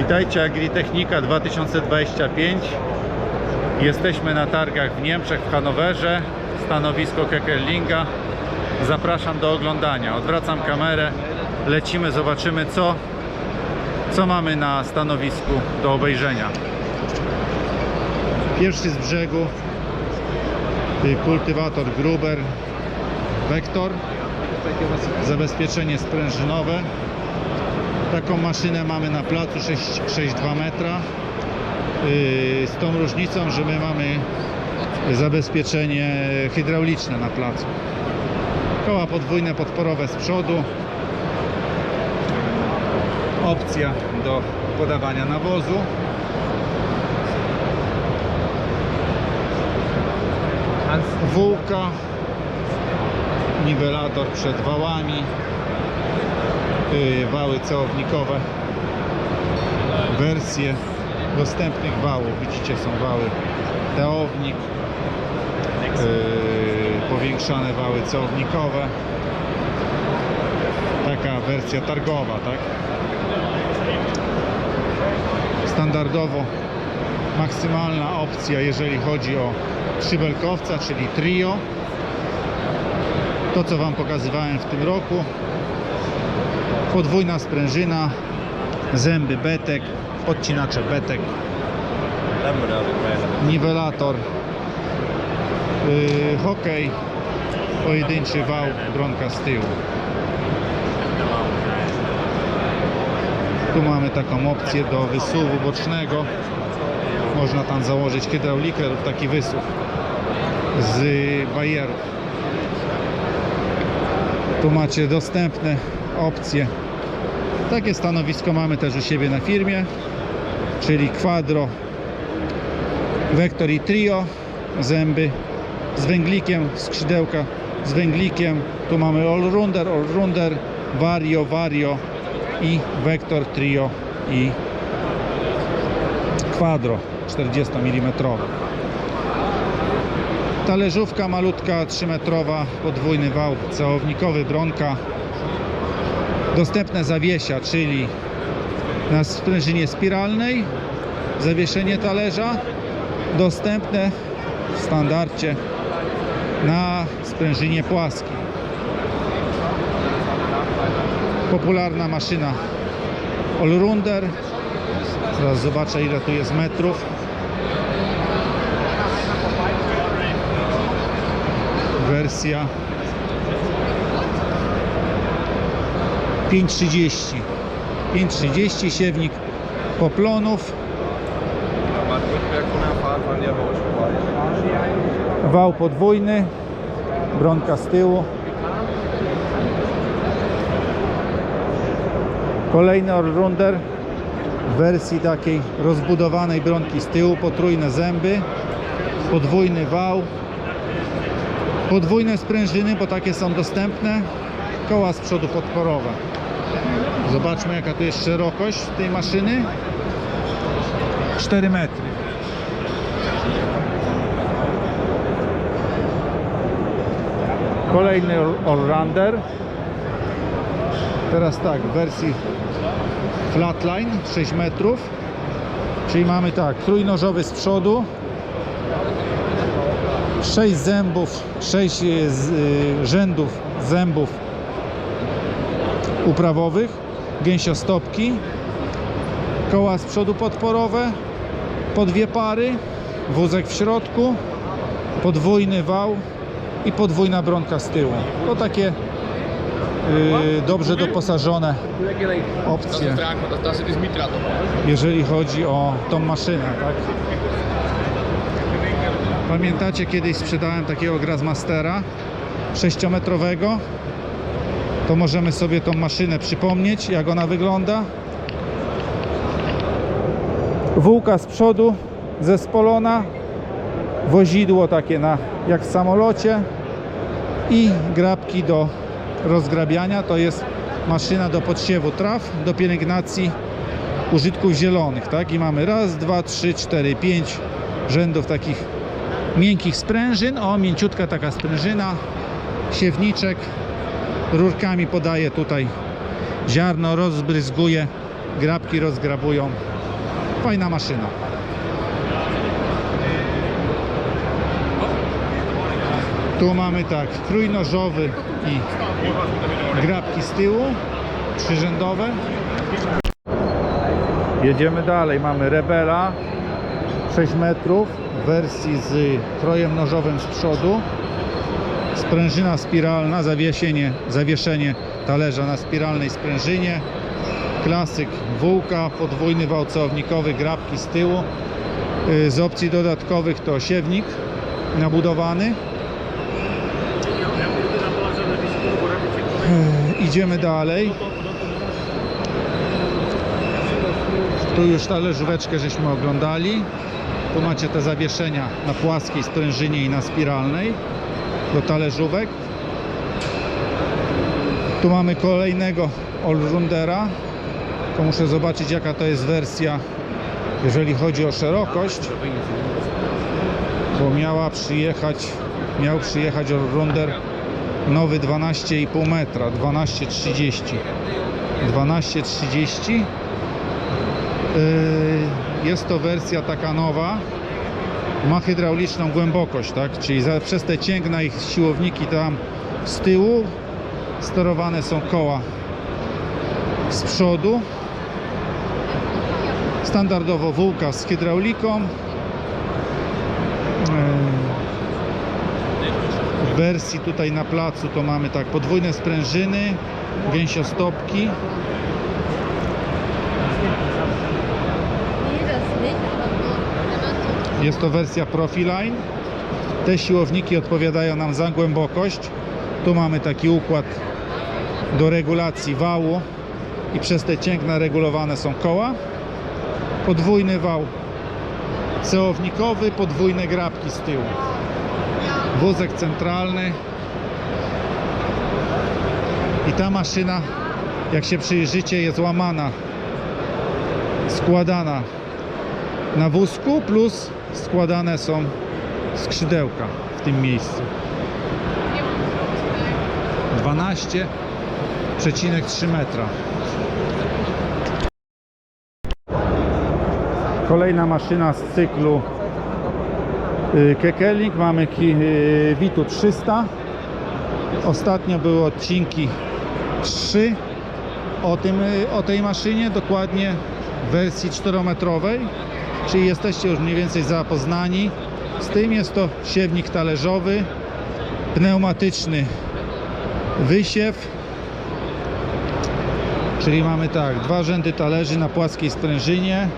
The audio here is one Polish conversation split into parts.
Witajcie Agritechnika 2025. Jesteśmy na targach w Niemczech, w Hanowerze, stanowisko Kekerlinga. Zapraszam do oglądania. Odwracam kamerę, lecimy, zobaczymy co, co mamy na stanowisku do obejrzenia. Pierwszy z brzegu kultywator Gruber Vector zabezpieczenie sprężynowe taką maszynę mamy na placu 6 6,2 metra. Yy, z tą różnicą, że my mamy zabezpieczenie hydrauliczne na placu. Koła podwójne podporowe z przodu. Opcja do podawania nawozu. Wółka. Niwelator przed wałami wały cełownikowe wersje dostępnych wałów. Widzicie są wały. Teownik. Yy, powiększane wały cełownikowe taka wersja targowa tak? Standardowo maksymalna opcja jeżeli chodzi o trzybelkowca czyli trio. To co Wam pokazywałem w tym roku podwójna sprężyna zęby betek odcinacze betek. Niwelator yy, hokej pojedynczy wał bronka z tyłu. Tu mamy taką opcję do wysuwu bocznego. Można tam założyć hydraulikę lub taki wysuw z bajerów tu macie dostępne opcje. Takie stanowisko mamy też u siebie na firmie czyli Quadro Vector i Trio zęby z węglikiem, skrzydełka z węglikiem. Tu mamy Allrounder, Allrounder Vario, Vario i Vector, Trio i Quadro 40 mm Talerzówka malutka 3 metrowa podwójny wał całownikowy bronka. Dostępne zawiesia czyli na sprężynie spiralnej zawieszenie talerza. Dostępne w standardzie na sprężynie płaskiej. Popularna maszyna Allrounder. Zaraz zobaczę ile tu jest metrów wersja 5.30 5.30 siewnik poplonów. Wał podwójny bronka z tyłu. Kolejny allrounder w wersji takiej rozbudowanej bronki z tyłu potrójne zęby podwójny wał podwójne sprężyny, bo takie są dostępne. Koła z przodu podporowe. Zobaczmy jaka tu jest szerokość tej maszyny. 4 metry. Kolejny allrounder. Teraz tak w wersji flatline 6 metrów. Czyli mamy tak trójnożowy z przodu 6 zębów 6 z, y, rzędów zębów uprawowych gęsiostopki koła z przodu podporowe po dwie pary wózek w środku podwójny wał i podwójna bronka z tyłu. To takie y, dobrze doposażone opcje. Jeżeli chodzi o tą maszynę, tak? Pamiętacie, kiedyś sprzedałem takiego Grassmastera 6-metrowego? To możemy sobie tą maszynę przypomnieć, jak ona wygląda. Wółka z przodu, zespolona, wozidło takie na, jak w samolocie i grabki do rozgrabiania. To jest maszyna do podsiewu traw, do pielęgnacji użytków zielonych, tak? I mamy raz, dwa, trzy, cztery, pięć rzędów takich miękkich sprężyn. O, mięciutka taka sprężyna, siewniczek, rurkami podaje tutaj ziarno, rozbryzguje grabki rozgrabują. Fajna maszyna. Tu mamy tak, krój nożowy i grabki z tyłu, trzyrzędowe. Jedziemy dalej, mamy Rebela 6 metrów wersji z krojem nożowym z przodu. Sprężyna spiralna, zawieszenie, zawieszenie talerza na spiralnej sprężynie. Klasyk wółka, podwójny wał celownikowy, grabki z tyłu. Y, Z opcji dodatkowych to siewnik nabudowany. Idziemy dalej. Tu już talerzóweczkę żeśmy oglądali. Tu macie te zawieszenia na płaskiej sprężynie i na spiralnej do talerzówek. Tu mamy kolejnego Allroundera. To muszę zobaczyć jaka to jest wersja, jeżeli chodzi o szerokość. Bo miała przyjechać, miał przyjechać Allrounder nowy 12,5 metra, 12,30. 12,30. Yy, Jest to wersja taka nowa. Ma hydrauliczną głębokość, tak? Czyli za, przez te cięgna ich siłowniki tam z tyłu sterowane są koła z przodu. Standardowo wółka z hydrauliką. W wersji tutaj na placu to mamy tak podwójne sprężyny, gęsiostopki. Jest to wersja Profiline. Te siłowniki odpowiadają nam za głębokość. Tu mamy taki układ do regulacji wału i przez te cięgna regulowane są koła. Podwójny wał cełownikowy, podwójne grabki z tyłu. Wózek centralny. I ta maszyna, jak się przyjrzycie, jest łamana, składana na wózku plus składane są skrzydełka w tym miejscu. 12,3 metra. Kolejna maszyna z cyklu y, Kekelnik mamy y, Vitu 300 ostatnio były odcinki 3 o, tym, y, o tej maszynie, dokładnie w wersji 4-metrowej, czyli jesteście już mniej więcej zapoznani. Z tym jest to siewnik talerzowy, pneumatyczny wysiew, czyli mamy tak, dwa rzędy talerzy na płaskiej sprężynie,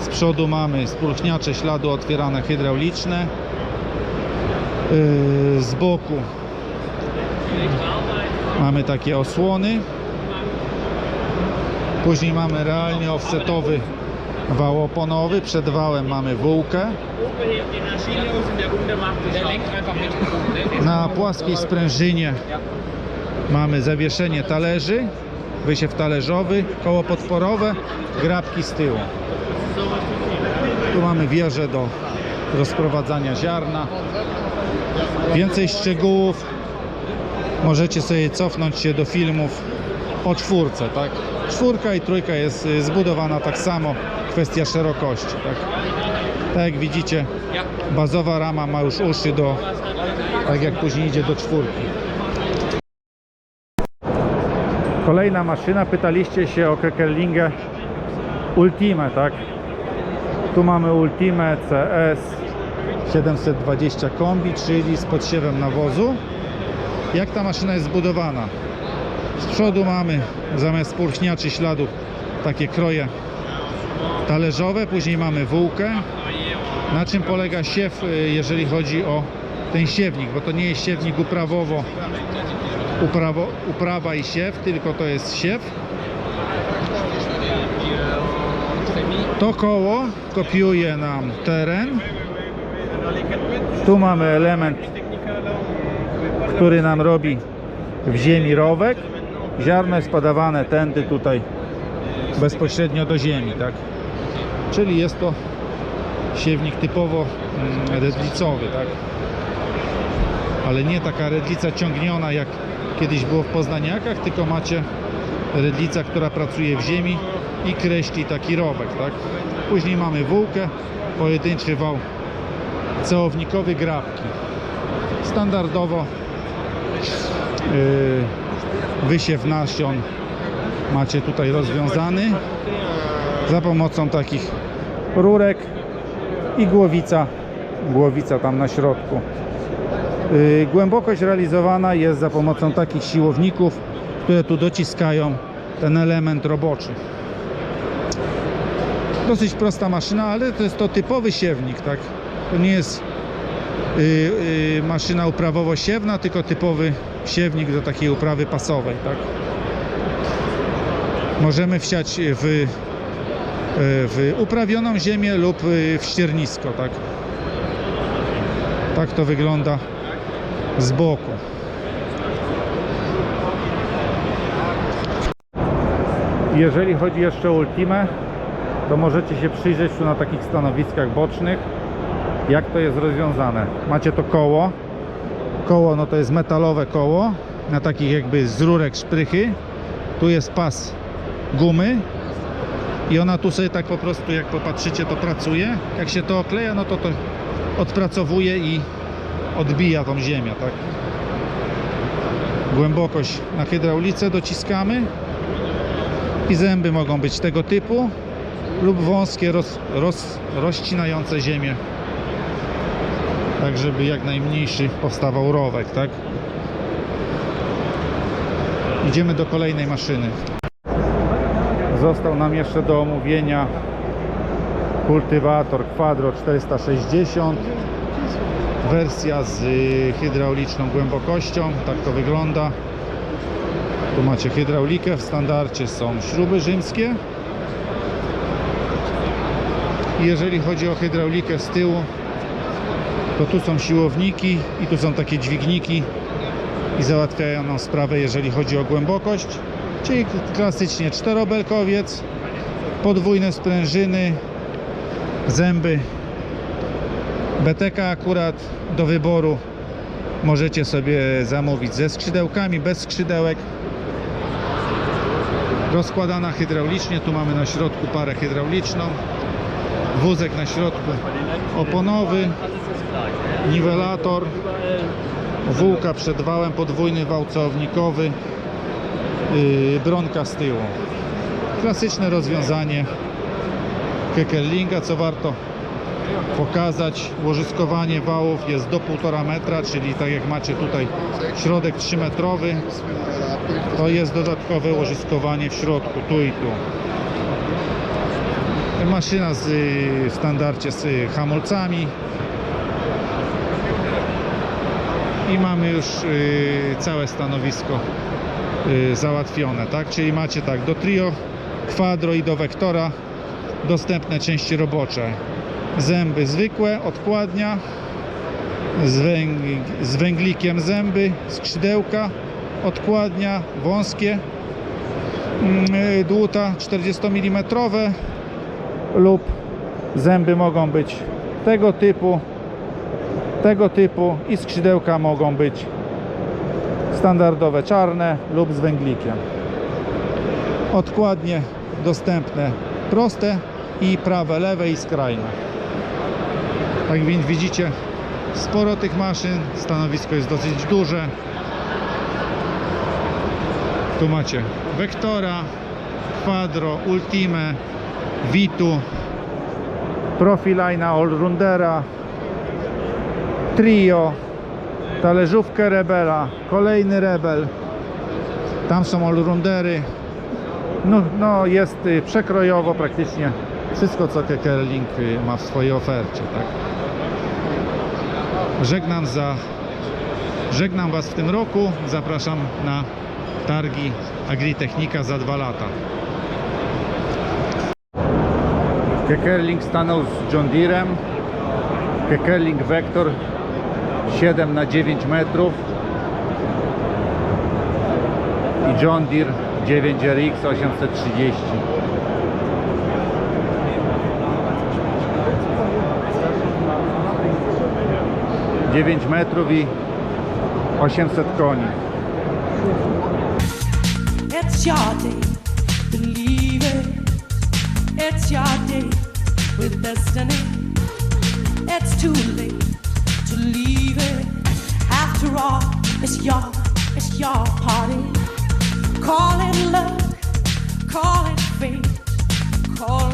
z przodu mamy spulchniacze śladu otwierane hydrauliczne, Yy, z boku mamy takie osłony, Później mamy realnie offsetowy wał oponowy, przed wałem mamy wółkę. Na płaskiej sprężynie mamy zawieszenie talerzy, wysiew talerzowy, koło podporowe, grabki z tyłu. Tu mamy wieżę do rozprowadzania ziarna. Więcej szczegółów możecie sobie cofnąć się do filmów o czwórce, tak? Czwórka i trójka jest y, zbudowana tak samo, kwestia szerokości, tak? Tak jak widzicie, bazowa rama ma już uszy do, tak jak później idzie do czwórki. Kolejna maszyna, pytaliście się o Kekelingę Ultimate, tak? Tu mamy Ultimate CS 720 kombi, czyli z podsiewem nawozu. Jak ta maszyna jest zbudowana? Z przodu mamy zamiast spórchniaczy śladów takie kroje talerzowe, później mamy wółkę. Na czym polega siew, y, jeżeli chodzi o ten siewnik, bo to nie jest siewnik uprawowo, uprawo, uprawa i siew, tylko to jest siew. To koło kopiuje nam teren. Tu mamy element, który nam robi w ziemi rowek. Ziarno jest podawane tędy tutaj bezpośrednio do ziemi, tak? Czyli jest to siewnik typowo mm, redlicowy, tak? Ale nie taka redlica ciągniona jak kiedyś było w Poznaniakach, tylko macie redlica, która pracuje w ziemi i kreśli taki rowek, tak? Później mamy wółkę, pojedynczy wał cełownikowy grabki. Standardowo yy, wysiew nasion macie tutaj rozwiązany za pomocą takich rurek i głowica, głowica tam na środku. Yy, Głębokość realizowana jest za pomocą takich siłowników, które tu dociskają ten element roboczy. Dosyć prosta maszyna, ale to jest to typowy siewnik, tak? To nie jest yy, yy, maszyna uprawowo-siewna, tylko typowy siewnik do takiej uprawy pasowej, tak? Możemy wsiać w, yy, w uprawioną ziemię lub yy, w ściernisko, tak? Tak to wygląda z boku. Jeżeli chodzi jeszcze o Ultimę, to możecie się przyjrzeć tu na takich stanowiskach bocznych, jak to jest rozwiązane. Macie to koło. Koło no to jest metalowe koło, na takich jakby z rurek szprychy. Tu jest pas gumy i ona tu sobie tak po prostu, jak popatrzycie, to pracuje. Jak się to okleja, no to to odpracowuje i odbija tą ziemię, tak? Głębokość na hydraulice dociskamy i zęby mogą być tego typu lub wąskie, roz, roz, rozcinające ziemię tak żeby jak najmniejszy powstawał rowek, tak? Idziemy do kolejnej maszyny. Został nam jeszcze do omówienia kultywator Quadro 460 wersja z y, hydrauliczną głębokością, tak to wygląda. Tu macie hydraulikę, w standardzie są śruby rzymskie. Jeżeli chodzi o hydraulikę z tyłu, to tu są siłowniki i tu są takie dźwigniki i załatwiają nam sprawę, jeżeli chodzi o głębokość. Czyli klasycznie czterobelkowiec, podwójne sprężyny, zęby. BTK akurat do wyboru możecie sobie zamówić ze skrzydełkami, bez skrzydełek. Rozkładana hydraulicznie, tu mamy na środku parę hydrauliczną, wózek na środku oponowy, niwelator, wółka przed wałem, podwójny wał cełownikowy, yy, bronka z tyłu. Klasyczne rozwiązanie Kekerlinga, co warto pokazać. Łożyskowanie wałów jest do 1,5 metra, czyli tak jak macie tutaj środek 3 metrowy, to jest dodatkowe łożyskowanie w środku, tu i tu. Maszyna z, y, w standardzie z y, hamulcami, i mamy już y, całe stanowisko y, załatwione, tak? Czyli macie tak do trio, quadro i do wektora dostępne części robocze. Zęby zwykłe, odkładnia, z, węg z węglikiem zęby, skrzydełka, odkładnia, wąskie, mm, y, dłuta 40 mm lub zęby mogą być tego typu tego typu i skrzydełka mogą być standardowe czarne lub z węglikiem. Odkładnie dostępne proste i prawe, lewe i skrajne. Tak więc widzicie sporo tych maszyn, stanowisko jest dosyć duże. Tu macie Vectora, Quadro, Ultime, Vitu, Profilina, Allroundera, Trio, talerzówkę Rebela, kolejny Rebel, tam są allroundery, no, no jest y, przekrojowo praktycznie wszystko co Kekerling y, ma w swojej ofercie, tak? Żegnam za żegnam Was w tym roku, zapraszam na targi Agritechnika za dwa lata. Kekerling stanął z John Deerem, Kekerling Vector 7 na 9 metrów i John Deere 9RX 830 9 metrów i 800 koni It's your day, believe it. It's your day with destiny. It's too late your, it's your party. Call it luck, call it fate, call me